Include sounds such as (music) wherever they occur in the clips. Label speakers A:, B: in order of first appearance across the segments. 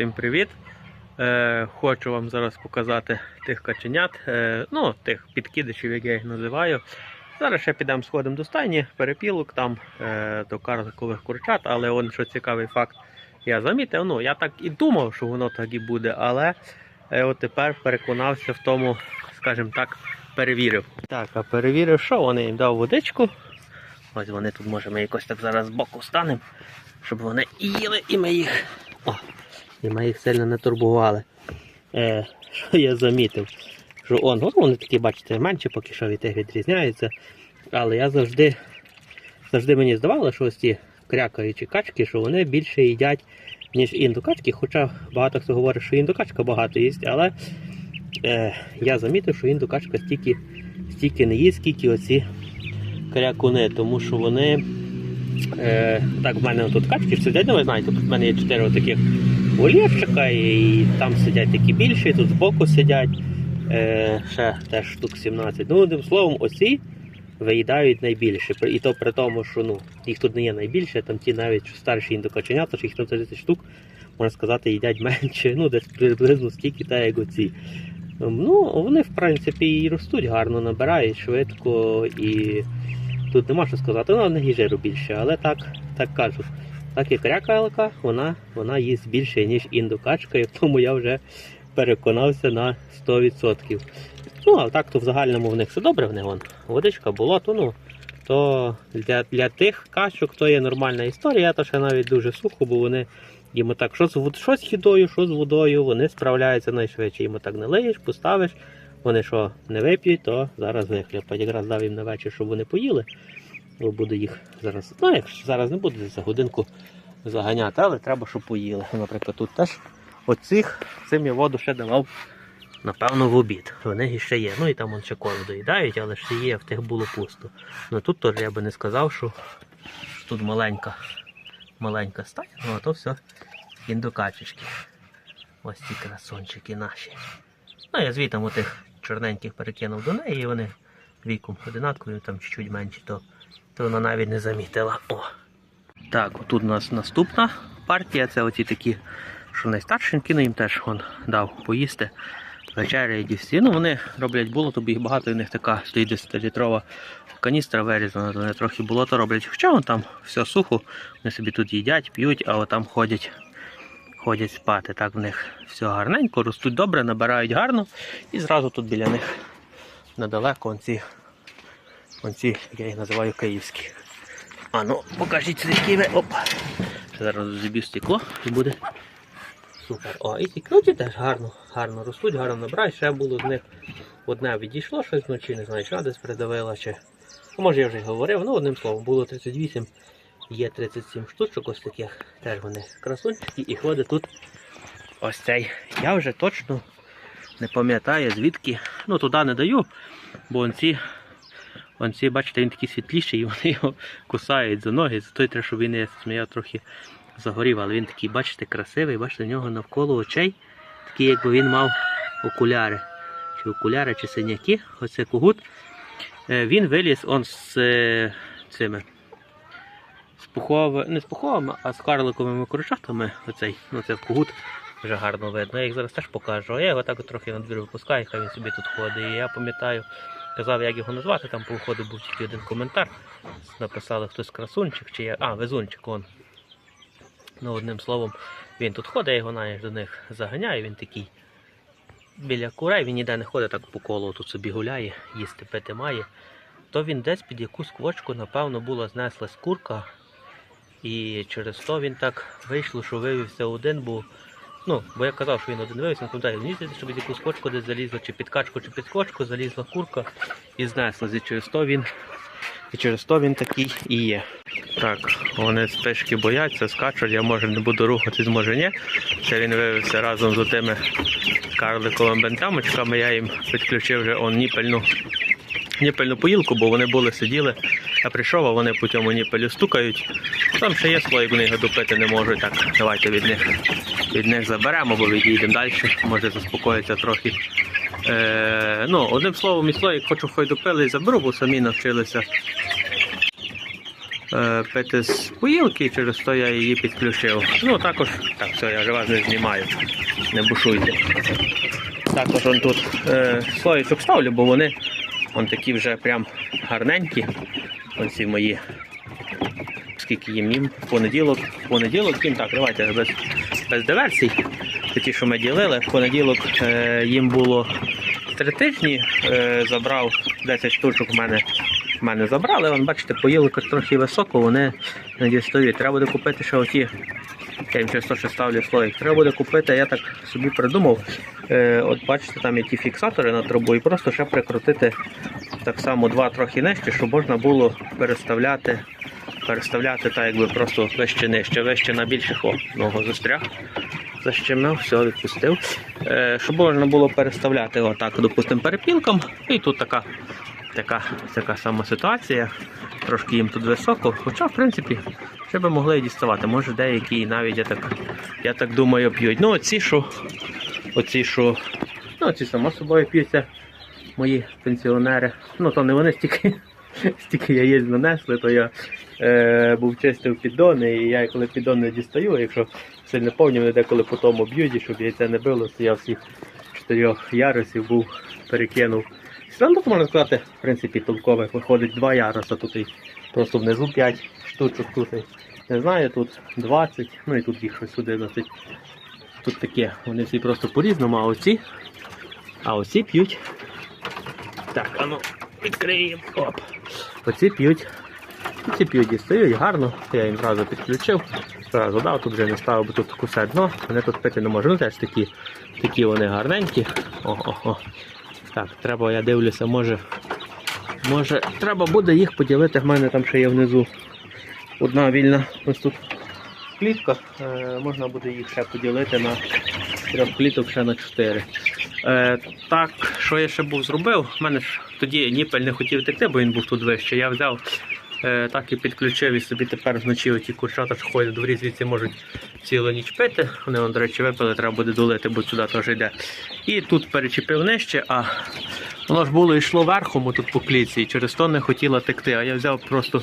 A: Всім привіт! Е, хочу вам зараз показати тих каченят, е, ну, тих підкидачів, як я їх називаю. Зараз ще підемо сходимо до стайні, перепілок там е, до карликових курчат, але он, що цікавий факт, я замітив. Ну, я так і думав, що воно так і буде, але е, от тепер переконався в тому, скажімо так, перевірив. Так, а перевірив, що вони їм дав водичку. Ось вони тут, може, ми якось так зараз збоку станемо, щоб вони їли і ми їх. І ми їх сильно не турбували. Е, що я замітив? Що он, ну, вони такі, бачите, менші поки що від тих відрізняються. Але я завжди, завжди мені здавалося, що ось ці крякаючі качки, що вони більше їдять, ніж індокачки. Хоча багато хто говорить, що індокачка багато їсть, але е, я замітив, що індокачка стільки, стільки не їсть, скільки оці крякуни, тому що вони. Е, так, в мене тут качки сидять, ну ви знаєте, в мене є чотири таких вольєрчика, і там сидять такі більші, тут збоку сидять. Е, ще теж штук 17. Ну, одним словом, оці виїдають найбільше. І то при тому, що ну, їх тут не є найбільше, там ті навіть старші індокаченята, що їх там 30 штук, можна сказати, їдять (laughs) менше, ну десь приблизно стільки, так як оці. Ну, вони, в принципі, і ростуть гарно, набирають швидко і. Тут нема що сказати, ну, не жиру більше, але так, так кажуть. Так як рякалка, вона, вона їсть більше, ніж індокачка, і в тому я вже переконався на 100%. Ну, а так то в загальному в них все добре, в них вон, водичка, болото, ну, то для, для тих качок то є нормальна історія, то ще навіть дуже сухо, бо вони їм так, що з, що з їдою, що з водою, вони справляються найшвидше. Їм так не лиєш, поставиш, вони що не вип'ють, то зараз вихляпать. Якраз дав їм на вечір, щоб вони поїли. Буду їх зараз. Ну, як ж зараз не буду за годинку заганяти, але треба, щоб поїли. Наприклад, тут теж оцих цим я воду ще давав, напевно, в обід. Вони ще є. Ну і там вон ще корм доїдають, але ще є, в тих було пусто. Ну тут теж я би не сказав, що тут маленька, маленька стая, ну а то все індокачечки. Ось ці красончики наші. Ну, я звітом отих чорненьких перекинув до неї, і вони віком одинакові, там чуть-чуть менші, то, то вона навіть не замітила. О. Так, тут у нас наступна партія, це оці такі, що найстаршенькі, ну їм теж он дав поїсти. Вечеряють і всі. Ну вони роблять болото, бо їх багато, в них така стоїть 10-літрова каністра вирізана, вони трохи болото роблять. Хоча вон там все сухо, вони собі тут їдять, п'ють, а там ходять ходять спати. Так в них все гарненько, ростуть добре, набирають гарно. І зразу тут біля них недалеко онці, онці як я їх називаю київські. А ну, покажіть ви. Оп. Зараз зіб'ю стекло і буде. Супер. О, і ці теж гарно, гарно ростуть, гарно набирають. Ще було з них одне відійшло щось вночі, не знаю, що десь придавила чи. Ну, може я вже говорив, ну одним словом, було 38, є 37 штучок ось таких. Теж вони красунчики і ходить тут ось цей. Я вже точно не пам'ятаю звідки. Ну туди не даю, бо онці, онці, бачите, він такий світліший і вони його кусають за ноги. За той треба, щоб він я сміяв трохи загорів, але він такий, бачите, красивий, бачите, в нього навколо очей, такий, якби він мав окуляри. Чи окуляри, чи синяки, оце когут. Е, Він виліз он з е, цими. З пуховими, не з пуховими, а з карликовими курчатами. Оцей, ну це в когут вже гарно видно. Я їх зараз теж покажу. А я його так трохи на двір випускаю, хай він собі тут ходить. Я пам'ятаю, казав, як його назвати, там по входу був тільки один коментар. Написали хтось красунчик чи я. А, везунчик он. Ну, одним словом, він тут ходить, я його навіть до них заганяю, він такий. Біля курей він ніде не ходить так по колу, тут собі гуляє, їсти пити має. То він десь під якусь квочку, напевно, була знеслась курка. І через то він так вийшло, що вивівся один, бо Ну, бо я казав, що він один вивіз, не пам'ятаю, мені здається, що під якусь кочку десь залізла, чи під качку, чи під кочку залізла курка і знесла. І через то він, і через то він такий і є. Так, вони спишки бояться, скачуть, я може не буду рухатись, може ні. Це він вивівся разом з тими карликовими бентамочками, я їм підключив вже он ніпельну, ніпельну поїлку, бо вони були сиділи. Я прийшов, а вони по цьому ніпелю стукають. Там ще є слоїк, вони його допити не можуть. Так, давайте від них від них заберемо, бо відійдемо далі, може заспокоїться трохи. Е, ну, одним словом, і слоїк хочу хай допили і заберу, бо самі навчилися. е, пити з поїлки, через то я її підключив. Ну також, так, все, я вже вас не знімаю, не бушуйте. Також он тут е, слоїчок ставлю, бо вони он такі вже прям гарненькі. Ось ці мої. Скільки їм їм понеділок, в понеділок їм так, давайте без, без диверсій. Це ті, що ми ділили. В понеділок е, їм було три тижні, е, забрав 10 штучок в мене. Мене забрали, Вон, бачите, поїлка трохи високо, вони не дістають. Треба буде купити ще оті. Я їм часто ще ставлю слоїк. Треба буде купити, я так собі придумав. Е, от бачите, там ті фіксатори на трубу, і просто ще прикрутити так само два трохи нижче, щоб можна було переставляти, переставляти так, якби просто вище нижче, вище на більших о, ногу застряг. Защемив, все, відпустив. Е, щоб можна було переставляти отак, допустимо, перепілкам. І тут така, така, така сама ситуація. Трошки їм тут високо. Хоча, в принципі, ще би могли і діставати. Може деякі навіть я так, я так думаю, п'ють. Ну, оці, що, оці, що, ну, ці само собою п'ються мої пенсіонери. Ну, то не вони стільки, (laughs) стільки яєць нанесли, то я е, був чистив піддони, і я коли піддони дістаю, якщо сильно повні, вони деколи по тому б'ють, щоб яйце не било, то я всіх чотирьох ярусів був перекинув. Стандарт, можна сказати, в принципі, толкових виходить два яруса, тут і просто внизу 5 штучок, тут не знаю, тут 20, ну і тут їх щось 11. Тут таке, вони всі просто по-різному, а оці, а оці п'ють. Так, а ну, відкриємо. Оп. Оці п'ють. Ці п'ють дістають гарно. Я їм зразу підключив. Зразу дав, тут вже не ставив, бо тут кусе дно. Вони тут пити не можуть. Ну теж такі, такі вони гарненькі. О-о-о. Так, треба, я дивлюся, може. Може, треба буде їх поділити. В мене там ще є внизу одна вільна. Ось тут клітка. Е, можна буде їх ще поділити на трьох кліток ще на чотири. Е, так, що я ще був зробив? У мене ж тоді ніпель не хотів текти, бо він був тут вище. Я взяв, так і підключив і собі тепер вночі оті курчата, що ходять дворі, звідси можуть цілу ніч пити. Вони, до речі, випили, треба буде долити, бо сюди теж йде. І тут перечепив нижче, а воно ж було йшло верхом тут по клітці, і через то не хотіла текти. А я взяв просто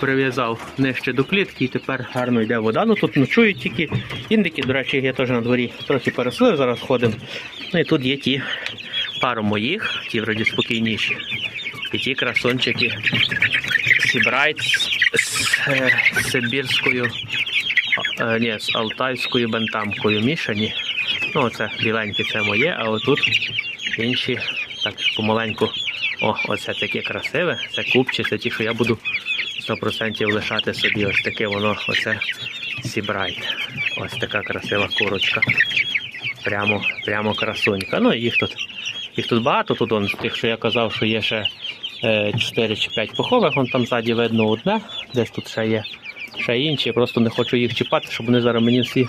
A: прив'язав нижче до клітки і тепер гарно йде вода. Ну тут ночують тільки індики, до речі, я теж на дворі трохи переслив, зараз ходимо. Ну і тут є ті пару моїх, ті вроді спокійніші. І ті красончики Сібрайт з, е, Сибірською, е, ні, з Алтайською бентамкою мішані. Ну, оце біленьке це моє, а отут інші так помаленьку. О, оце таке красиве, це купчі, це ті, що я буду 100% лишати собі. Ось таке воно, оце Сібрайт. Ось така красива курочка. Прямо, прямо красунька. Ну, їх тут, їх тут багато, тут он, тих, що я казав, що є ще 4 чи 5 пухових, вон там ззаді видно одне, десь тут ще є ще інші. Просто не хочу їх чіпати, щоб вони зараз мені всі,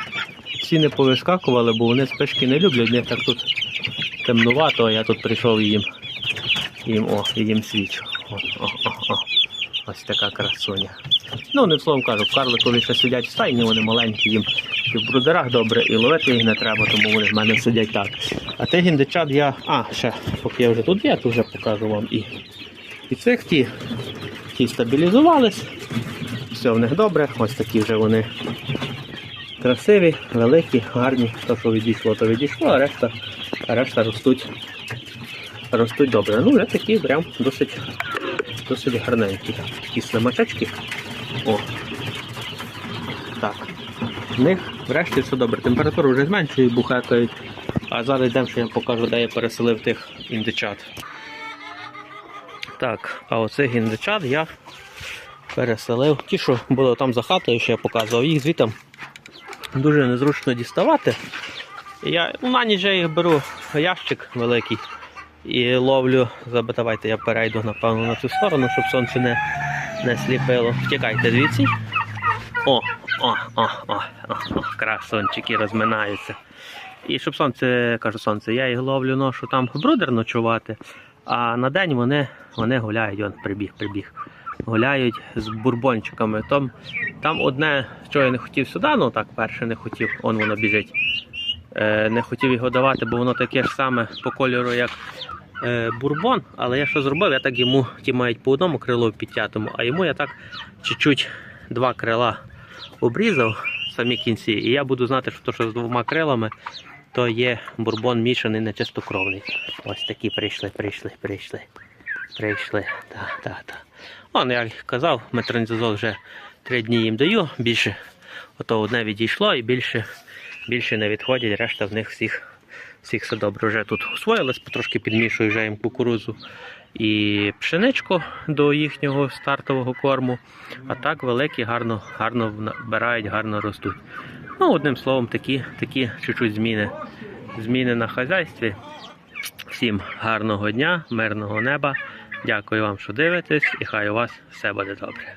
A: всі не повискакували, бо вони спишки не люблять, в них так тут темнувато, а я тут прийшов і їм, їм, о, їм свічу. О, о, о, о. Ось така красуня. Ну, не словом кажу, карликові ще сидять в стайні, вони маленькі, їм і в брудерах добре, і ловити їх не треба, тому вони в мене сидять так. А тих індичат я. А, ще, поки я вже тут є, то вже покажу вам і цих ті. Стабілізувались. Все в них добре. Ось такі вже вони красиві, великі, гарні. То, що відійшло, то відійшло, а решта, а решта ростуть. Ростуть добре. Ну, вже такі прям досить, досить гарненькі. Такі слимачечки. О. Так. В них врешті все добре. Температуру вже зменшує, бухекають. А зараз йдемо, що я покажу, де я переселив тих індичат. Так, а оцих індичат я переселив. Ті, що були там за хатою, що я показував, їх звітом дуже незручно діставати. Я ну, на ніч я їх беру ящик великий і ловлю. Заби- Давайте я перейду напевно на цю сторону, щоб сонце не, не сліпило. Втікайте звідси. О, о, о, о, о, о, красончики розминаються. І щоб сонце, кажу сонце, я їх ловлю ношу там брудер ночувати, а на день вони, вони гуляють, он прибіг, прибіг. Гуляють з бурбончиками. Там, там одне, що я не хотів сюди, ну так, перше не хотів, он воно біжить. Е, не хотів його давати, бо воно таке ж саме по кольору, як, е, бурбон, але я що зробив? Я так йому ті мають по одному крилу підтятому, а йому я так чуть-чуть два крила обрізав самі кінці. І я буду знати, що то, що з двома крилами, то є бурбон мішаний нечистокровний. Ось такі прийшли, прийшли, прийшли. Прийшли. Так, так, так. Он, як казав, метронізозол вже три дні їм даю, більше ото одне відійшло і більше, більше не відходять, решта в них всіх, всіх все добре. Вже тут освоїлись, потрошки підмішую вже їм кукурузу і пшеничку до їхнього стартового корму. А так великі гарно, гарно вбирають, гарно ростуть. Ну, одним словом, такі, такі чуть-чуть зміни. Зміни на хазяйстві. Всім гарного дня, мирного неба. Дякую вам, що дивитесь, і хай у вас все буде добре.